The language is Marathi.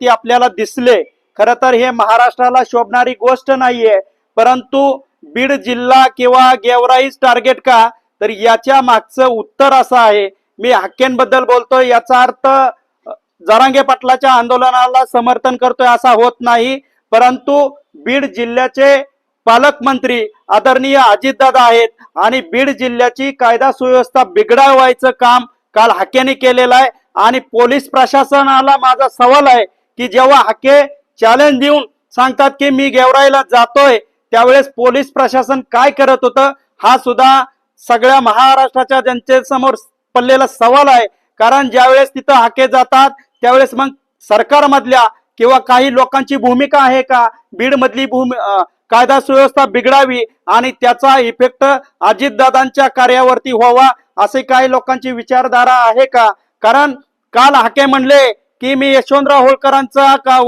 व्यक्ती आपल्याला दिसले खर तर हे महाराष्ट्राला शोभणारी गोष्ट नाहीये. परंतु बीड जिल्हा किंवा गेवराईच टार्गेट का? तर याच्या मागचं उत्तर असं आहे. मी हक्केंबद्दल बोलतोय याचा अर्थ जरांगे पाटलाच्या आंदोलनाला समर्थन करतोय असा होत नाही. परंतु बीड जिल्ह्याचे पालकमंत्री आदरणीय अजितदादा आहेत आणि बीड जिल्ह्याची कायदा सुव्यवस्था बिघडावायचं काम काल हाकेने केलेलं आहे. आणि पोलीस प्रशासनाला माझा सवाल आहे की जेव्हा हाके चॅलेंज देऊन सांगतात की मी गेवराईला जातोय त्यावेळेस पोलीस प्रशासन काय करत होतं हा सुद्धा सगळ्या महाराष्ट्राच्या जनतेसमोर पडलेला सवाल आहे. कारण ज्यावेळेस तिथं हाके जातात त्यावेळेस मग सरकारमधल्या किंवा काही लोकांची भूमिका आहे का? बीड मधली भूमी कायदा सुव्यवस्था बिघडावी आणि त्याचा इफेक्ट अजितदादांच्या कार्यावरती व्हावा असे काही लोकांची विचारधारा आहे का? कारण काल हाके म्हणले की मी यशवंतराव होळकरांचा का